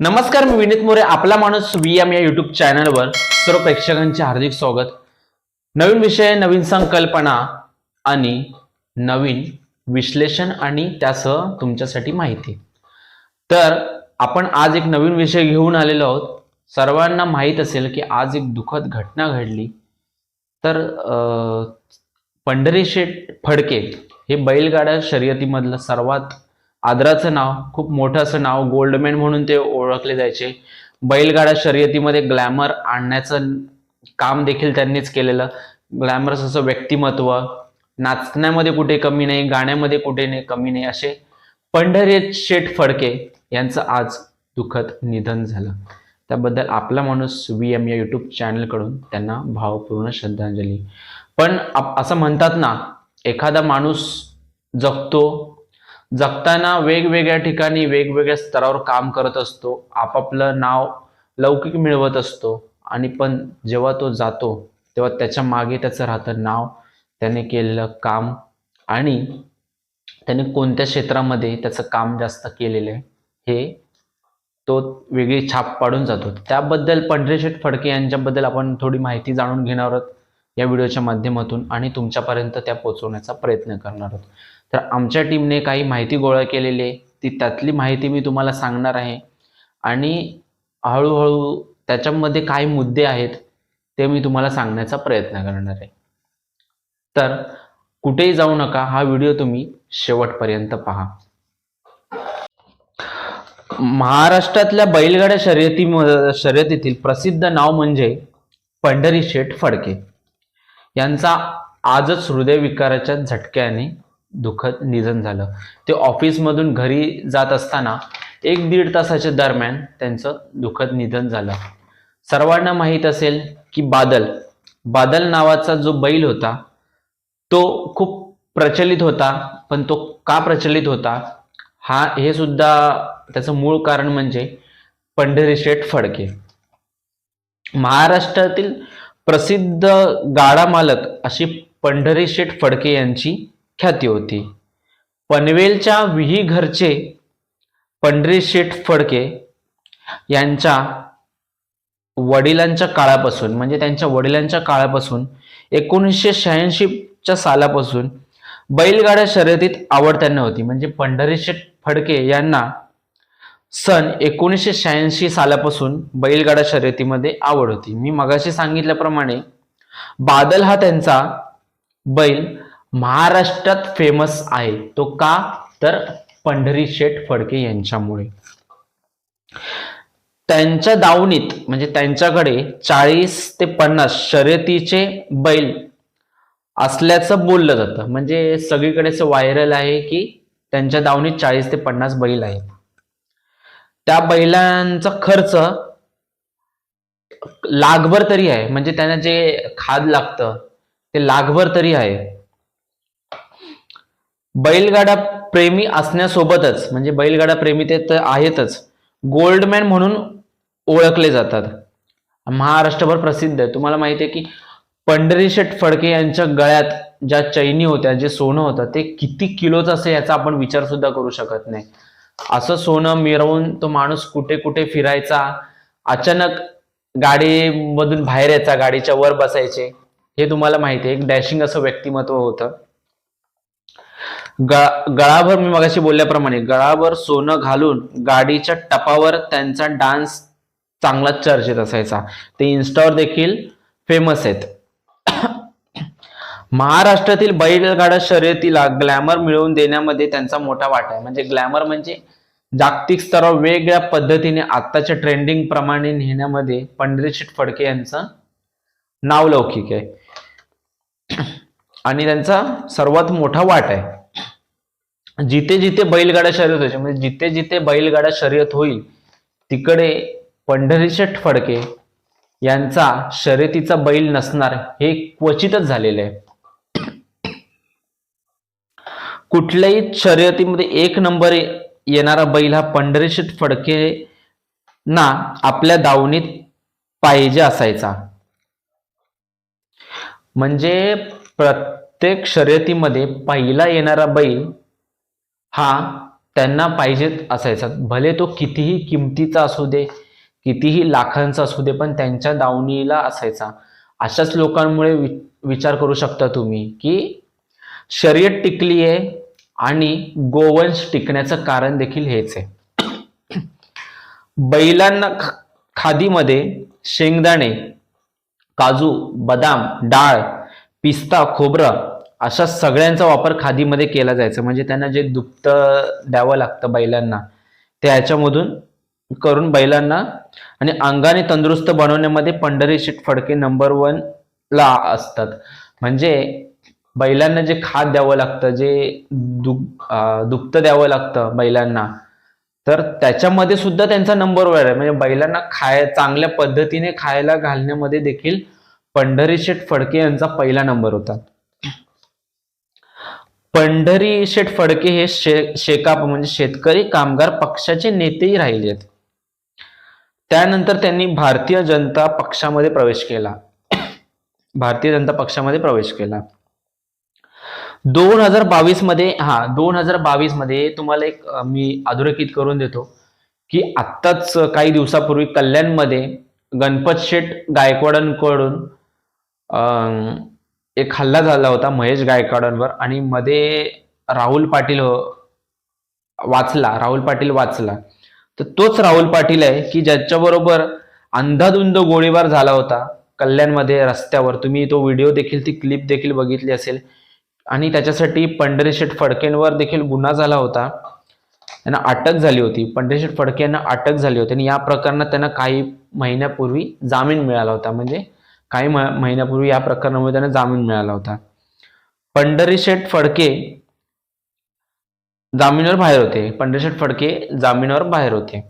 नमस्कार मी विनीत मोरे आपला माणूस व्ही एम या युट्यूब चॅनलवर सर्व प्रेक्षकांचे हार्दिक स्वागत. नवीन विषय नवीन संकल्पना आणि नवीन विश्लेषण आणि त्यासह तुमच्यासाठी माहिती. तर आपण आज एक नवीन विषय घेऊन आलेलो आहोत. सर्वांना माहीत असेल की आज एक दुःखद घटना घडली. तर पंढरी शेठ फडके हे बैलगाड्या शर्यतीमधलं सर्वात आदराचं नाव खूप मोठं असं नाव गोल्डमॅन म्हणून ते ओळखले जायचे. बैलगाडा शर्यतीमध्ये ग्लॅमर आणण्याचं काम देखील त्यांनीच केलेलं. ग्लॅमरस असं व्यक्तिमत्व नाचण्यामध्ये कुठे कमी नाही गाण्यामध्ये कुठे नाही कमी नाही असे पंढरी शेठ फडके यांचं आज दुःखद निधन झालं. त्याबद्दल आपला माणूस व्ही एम या युट्यूब चॅनलकडून त्यांना भावपूर्ण श्रद्धांजली. पण आप- असं म्हणतात ना एखादा माणूस जगतो जगताना वेगवेगळ्या ठिकाणी वेगवेगळ्या स्तरावर काम करत असतो. आपापलं नाव लौकिक मिळवत असतो. आणि पण जेव्हा तो जातो तेव्हा त्याच्यामागे त्याचं राहतं नाव त्याने केलेलं काम आणि त्याने कोणत्या क्षेत्रामध्ये त्याचं काम जास्त केलेलं आहे हे तो वेगळी छाप पाडून जातो. त्याबद्दल पंढरीशेठ फडके यांच्याबद्दल आपण थोडी माहिती जाणून घेणार आहोत. या व्हिडिओच्या माध्यमातून आणि तुमच्यापर्यंत त्या पोहोचवण्याचा प्रयत्न करणार आहोत. तर आमच्या टीमने काही माहिती गोळा केलेली आहे. ती त्यातली माहिती मी तुम्हाला सांगणार आहे. आणि हळूहळू त्याच्यामध्ये काय मुद्दे आहेत ते मी तुम्हाला सांगण्याचा प्रयत्न करणार आहे. तर कुठेही जाऊ नका हा व्हिडिओ तुम्ही शेवटपर्यंत पहा. महाराष्ट्रातल्या बैलगाड्या शर्यती शर्यतीतील प्रसिद्ध नाव म्हणजे पंढरी शेठ फडके. यांचा आजच हृदयविकाराच्या झटक्याने दुःखद निधन झालं. ते ऑफिसमधून घरी जात असताना एक दीड तासाच्या दरम्यान त्यांचं दुःखद निधन झालं. सर्वांना माहीत असेल की बादल बादल नावाचा जो बैल होता तो खूप प्रचलित होता पण तो का प्रचलित होता? हा हे सुद्धा त्याचं मूळ कारण म्हणजे पंढरी शेठ फडके. महाराष्ट्रातील प्रसिद्ध गाडा मालक अशी पंढरी शेठ फडके यांची ख्याती होती. पनवेलच्या विही घरचे पंढरी शेठ फडके यांच्या वडिलांच्या काळापासून म्हणजे त्यांच्या वडिलांच्या काळापासून एकोणीसशे शहाऐंशीच्या सालापासून बैलगाड्या शर्यतीत आवड त्यांना होती. म्हणजे पंढरी शेठ फडके यांना सन एकोणीसशे शहाऐंशी सालापासून बैलगाडा शर्यतीमध्ये आवड होती. मी मगाशी सांगितल्याप्रमाणे बादल हा त्यांचा बैल महाराष्ट्रात फेमस आहे. तो का? तर पंढरी शेठ फडके यांच्यामुळे. त्यांच्या दावणीत म्हणजे त्यांच्याकडे चाळीस ते पन्नास शर्यतीचे बैल असल्याचं बोललं जातं. म्हणजे सगळीकडे असं व्हायरल आहे की त्यांच्या दावणीत चाळीस ते पन्नास बैल आहेत. त्या बैलांचा खर्च लागभर तरी आहे. म्हणजे त्यांना जे खाद लागतं ते लागभर तरी आहे. बैलगाडा प्रेमी असण्यासोबतच म्हणजे बैलगाडा प्रेमी ते तर आहेतच. गोल्डमॅन म्हणून ओळखले जातात. महाराष्ट्रभर प्रसिद्ध आहे. तुम्हाला माहिती आहे की पंढरी शेठ फडके यांच्या गळ्यात ज्या चैनी होत्या जे सोनं होतं ते किती किलोचं असेल याचा आपण विचार सुद्धा करू शकत नाही. असं सोनं मिरवून तो माणूस कुठे कुठे फिरायचा अचानक गाडीमधून बाहेर यायचा गाडीच्या वर बसायचे हे तुम्हाला माहिती आहे. एक डॅशिंग असं व्यक्तिमत्व होतं. गळाभर मी मगाशी बोलल्याप्रमाणे गळाभर सोनं घालून गाडीच्या टपावर त्यांचा डान्स चांगलाच चर्चेत असायचा. ते इन्स्टावर देखील फेमस आहेत. महाराष्ट्रातील बैलगाडा शर्यतीला ग्लॅमर मिळवून देण्यामध्ये त्यांचा मोठा वाटा आहे. म्हणजे ग्लॅमर म्हणजे जागतिक स्तरावर वेगळ्या पद्धतीने आत्ताच्या ट्रेंडिंग प्रमाणे नेण्यामध्ये पंढरीशेठ फडके यांचं नाव लौकिक आहे. आणि त्यांचा सर्वात मोठा वाट आहे. जिथे जिथे बैलगाडा शर्यत होईल म्हणजे जिथे जिथे बैलगाडा शर्यत होईल तिकडे पंढरीशेठ फडके यांचा शर्यतीचा बैल नसणार हे क्वचितच झालेलं आहे. कुठल्याही शर्यतीमध्ये एक नंबर येणारा बैल हा पंढरीशीत फडके ना आपल्या दावणीत पाहिजे असायचा. म्हणजे प्रत्येक शर्यतीमध्ये पहिला येणारा बैल हा त्यांना पाहिजेच असायचा. भले तो कितीही किमतीचा असू दे कितीही लाखांचा असू दे पण त्यांच्या दावणीला असायचा. अशाच लोकांमुळे वि- विचार करू शकता तुम्ही की शर्यत टिकली आहे आणि गोवंश टिकण्याचं कारण देखील हेच आहे. बैलांना खादीमध्ये शेंगदाणे काजू बदाम डाळ पिस्ता खोबरं अशा सगळ्यांचा वापर खादीमध्ये केला जायचा. म्हणजे त्यांना जे दुप्त द्यावं लागतं बैलांना ते ह्याच्यामधून करून बैलांना आणि अंगाने तंदुरुस्त बनवण्यामध्ये पंढरी शीट फडके नंबर वन ला असतात. म्हणजे बैलांना जे खाद द्यावं लागतं जे दुग अं, द्यावं लागतं बैलांना तर त्याच्यामध्ये सुद्धा त्यांचा नंबर वर आहे. म्हणजे बैलांना खाय चांगल्या पद्धतीने खायला घालण्यामध्ये देखील पंढरी शेठ फडके यांचा पहिला नंबर होता. पंढरी शेठ फडके हे शे शेकाप म्हणजे शेतकरी कामगार पक्षाचे नेतेही राहिले त्यानंतर त्यांनी भारतीय जनता पक्षामध्ये प्रवेश केला. भारतीय जनता पक्षामध्ये प्रवेश केला. दोन हजार बावीसमध्ये हां हा दोन हजार बावीसमध्ये तुम्हाला एक मी अधोरेखित करून देतो की आत्ताच काही दिवसापूर्वी कल्याणमध्ये गणपत शेठ गायकवाडांकडून एक हल्ला झाला होता महेश गायकवाडांवर आणि मध्ये राहुल पाटील हो- वाचला राहुल पाटील वाचला. तर तोच राहुल पाटील आहे की ज्याच्याबरोबर अंधाधुंद गोळीबार झाला होता कल्याणमध्ये रस्त्यावर. तुम्ही तो व्हिडिओ देखील ती क्लिप देखील बघितली असेल. आणि त्याच्यासाठी पंढरी शेठ फडकेंवर देखील गुन्हा झाला होता. त्यांना अटक झाली होती. पंढरी शेठ फडके यांना अटक झाली होती. आणि या प्रकरणात त्यांना काही महिन्यापूर्वी जामीन मिळाला होता. म्हणजे काही महिन्यापूर्वी या प्रकरणामुळे त्यांना जामीन मिळाला होता. पंढरी शेठ फडके जामीनवर बाहेर होते. पंढरी शेठ फडके जामीनवर बाहेर होते.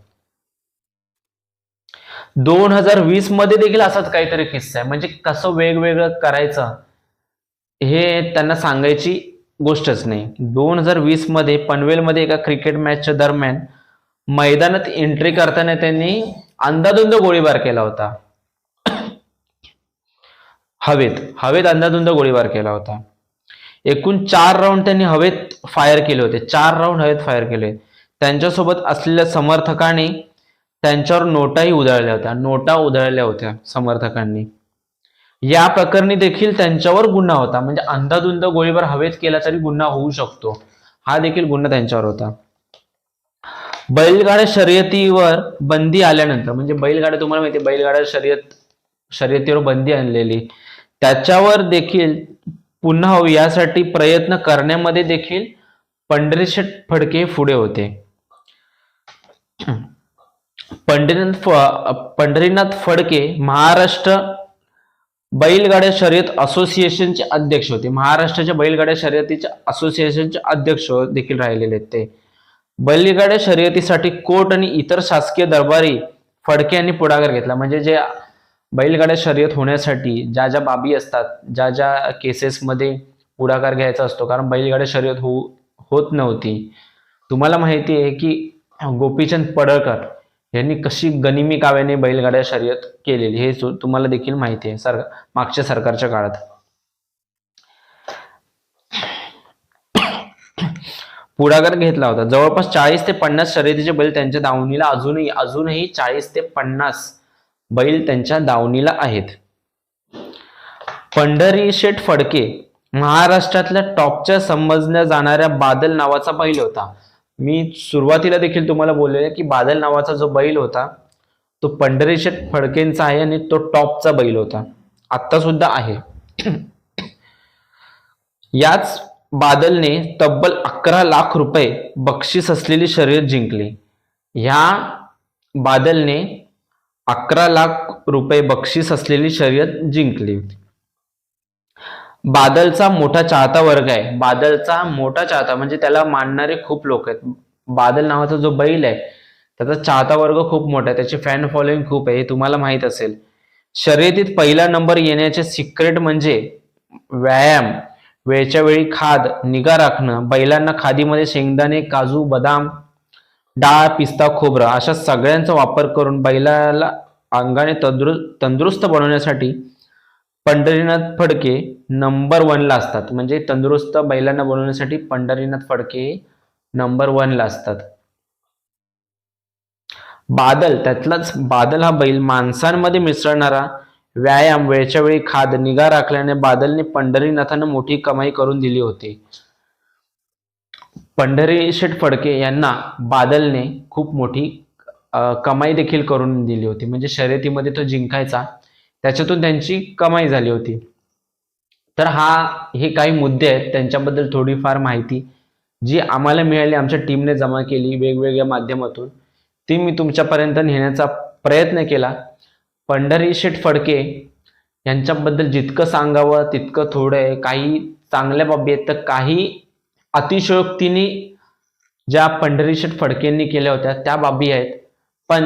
दोन हजार वीसमध्ये देखील असाच काहीतरी किस्सा आहे. म्हणजे कसं वेगवेगळं करायचं? हे त्यांना सांगायची गोष्टच नाही. दोन हजार वीसमध्ये पनवेलमध्ये एका क्रिकेट मॅचच्या दरम्यान मैदानात एंट्री करताना त्यांनी अंदाधुंद गोळीबार केला होता. हवेत हवेत अंधाधुंद गोळीबार केला होता. एकूण चार राऊंड त्यांनी हवेत फायर केले होते. चार राऊंड हवेत फायर केले त्यांच्यासोबत असलेल्या समर्थकांनी त्यांच्यावर नोटाही उधळल्या होत्या. नोटा उधळल्या होत्या समर्थकांनी. या प्रकरणी देखील त्यांच्यावर गुन्हा होता. म्हणजे अंधाधुंद गोळीबार हवेत केला तरी गुन्हा होऊ शकतो. हा देखील गुन्हा त्यांच्यावर होता. बैलगाड्या शर्यतीवर बंदी आल्यानंतर म्हणजे बैलगाड्या तुम्हाला माहिती बैलगाड्या शर्यत शर्यतीवर बंदी आणलेली. त्याच्यावर देखील पुन्हा होऊ यासाठी प्रयत्न करण्यामध्ये देखील पंढरीशेठ फडके पुढे होते. पंढरीनाथ फ- पंढरीनाथ फडके महाराष्ट्र बैलगाड्या शर्यत असोसिएशनचे अध्यक्ष होते. महाराष्ट्राच्या बैलगाड्या शर्यतीच्या असोसिएशनचे अध्यक्ष देखील राहिलेले आहेत ते. बैलगाड्या शर्यतीसाठी कोर्ट आणि इतर शासकीय दरबारी फडके यांनी पुढाकार घेतला. म्हणजे जे बैलगाड्या शर्यत होण्यासाठी ज्या ज्या बाबी असतात ज्या ज्या केसेसमध्ये पुढाकार घ्यायचा असतो कारण बैलगाड्या शर्यत हो होत नव्हती. तुम्हाला माहिती आहे की गोपीचंद पडळकर यांनी कशी गनिमी काव्याने बैलगाड्या शर्यत केलेली हे तुम्हाला देखील माहिती आहे सर मागच्या सरकारच्या काळात. पुढाकार घेतला होता. जवळपास चाळीस ते पन्नास शर्यतीचे बैल त्यांच्या दावणीला अजूनही अजूनही चाळीस ते पन्नास बैल त्यांच्या दावणीला आहेत. पंढरी शेठ फडके महाराष्ट्रातल्या टॉपच्या समजल्या जाणाऱ्या बादल नावाचा बैल होता. मी सुरुवातीला देखील तुम्हाला बोललेलं की बादल नावाचा जो बैल होता तो पंढरी फडकेंचा आहे आणि तो टॉपचा बैल होता. आत्ता सुद्धा आहे. याच बादलने तब्बल अकरा लाख रुपये बक्षीस असलेली शर्यत जिंकली. ह्या बादलने अकरा लाख रुपये बक्षीस असलेली शर्यत जिंकली. होती बादलचा मोठा चाहता वर्ग आहे. बादलचा मोठा चाहता म्हणजे त्याला मानणारे खूप लोक आहेत. बादल नावाचा जो बैल आहे त्याचा चाहता वर्ग खूप मोठा आहे. त्याची फॅन फॉलोईंग खूप आहे हे तुम्हाला माहीत असेल. शर्यतीत पहिला नंबर येण्याचे सिक्रेट म्हणजे व्यायाम वेळच्या वेळी खाद निगा राखणं बैलांना खादीमध्ये शेंगदाणे काजू बदाम डाळ पिस्ता खोबरं अशा सगळ्यांचा वापर करून बैलाला अंगाने तंदुरु तंदुरुस्त बनवण्यासाठी पंढरीनाथ फडके नंबर वनला असतात. म्हणजे तंदुरुस्त बैलांना बनवण्यासाठी पंढरीनाथ फडके नंबर वनला असतात. बादल त्यातलाच बादल हा बैल माणसांमध्ये मिसळणारा व्यायाम वेळच्या वेळी खाद निगा राखल्याने बादलने पंढरीनाथांना मोठी कमाई करून दिली होती. पंढरी शेठ फडके यांना बादलने खूप मोठी कमाई देखील करून दिली होती. म्हणजे शर्यतीमध्ये तो जिंकायचा. त्याच्यातून त्यांची कमाई झाली होती. तर हा हे काही मुद्दे आहेत. त्यांच्याबद्दल थोडीफार माहिती जी आम्हाला मिळाली आमच्या टीमने जमा केली वेगवेगळ्या माध्यमातून. ती मी तुमच्यापर्यंत नेण्याचा प्रयत्न केला. पंढरी शेठ फडके यांच्याबद्दल जितकं सांगावं तितकं थोडं आहे. काही चांगल्या बाबी आहेत. तर काही अतिशयोक्तीने ज्या पंढरी शेठ फडकेंनी केल्या होत्या त्या बाबी आहेत. पण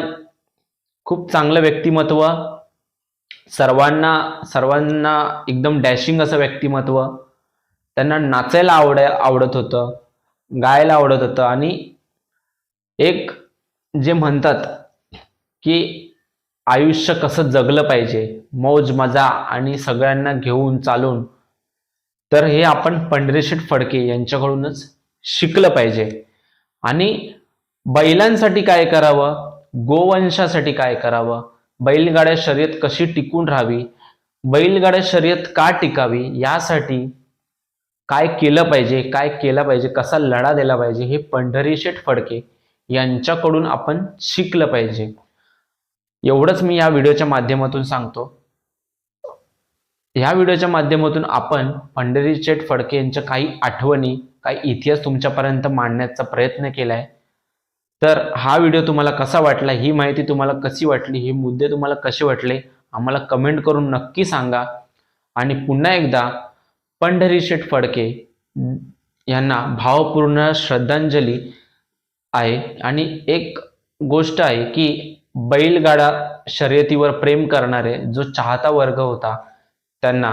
खूप चांगलं व्यक्तिमत्व सर्वांना सर्वांना एकदम डॅशिंग असं व्यक्तिमत्व. त्यांना नाचायला आवड आवडत होतं गायला आवडत होतं आणि एक जे म्हणतात की आयुष्य कसं जगलं पाहिजे मौज मजा आणि सगळ्यांना घेऊन चालून तर हे आपण पंढरीशेठ फडके यांच्याकडूनच शिकलं पाहिजे. आणि बैलांसाठी काय करावं? गोवंशासाठी काय करावं? बैलगाड्या शर्यत कशी टिकून राहावी? बैलगाड्या शर्यत का टिकावी? यासाठी काय केलं पाहिजे? काय केलं पाहिजे? कसा लढा दिला पाहिजे? हे पंढरीशेठ फडके यांच्याकडून आपण शिकलं पाहिजे. एवढंच मी या व्हिडिओच्या माध्यमातून सांगतो. ह्या व्हिडिओच्या माध्यमातून आपण पंढरीशेठ फडके यांच्या काही आठवणी काही इतिहास तुमच्यापर्यंत मांडण्याचा प्रयत्न केला आहे तर हा व्हिडिओ तुम्हाला कसा वाटला ही माहिती तुम्हाला कशी वाटली हे मुद्दे तुम्हाला कसे वाटले आम्हाला कमेंट करून नक्की सांगा. आणि पुन्हा एकदा पंढरी शेठ फडके यांना भावपूर्ण श्रद्धांजली आहे. आणि एक गोष्ट आहे की बैलगाडा शर्यतीवर प्रेम करणारे जो चाहता वर्ग होता त्यांना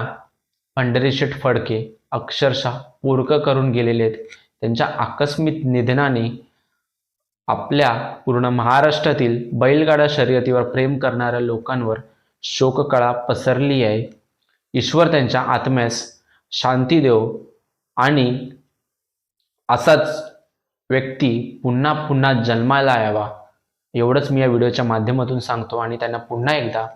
पंढरी शेठ फडके अक्षरशः पूर्क करून गेलेले आहेत. त्यांच्या आकस्मिक निधनाने आपल्या पूर्ण महाराष्ट्रातील बैलगाडा शर्यतीवर प्रेम करणाऱ्या लोकांवर शोककळा पसरली आहे. ईश्वर त्यांच्या आत्म्यास शांती देव आणि असाच व्यक्ती पुन्हा पुन्हा जन्माला यावा. एवढंच मी या व्हिडिओच्या माध्यमातून सांगतो आणि त्यांना पुन्हा एकदा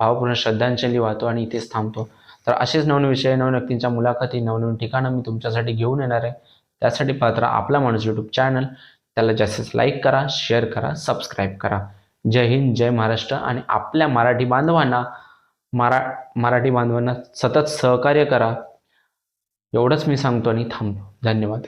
भावपूर्ण श्रद्धांजली वाहतो आणि इथेच थांबतो. तर असेच नवीन विषय नवीन व्यक्तींच्या मुलाखती नवनवीन ठिकाणं मी तुमच्यासाठी घेऊन येणार आहे. त्यासाठी पात्र आपला माणूस यूट्यूब चॅनल त्याला जास्तीत लाईक करा शेअर करा सबस्क्राईब करा. जय हिंद जय महाराष्ट्र आणि आपल्या मराठी बांधवांना मरा मराठी बांधवांना सतत सहकार्य करा. एवढंच मी सांगतो आणि थांबतो धन्यवाद.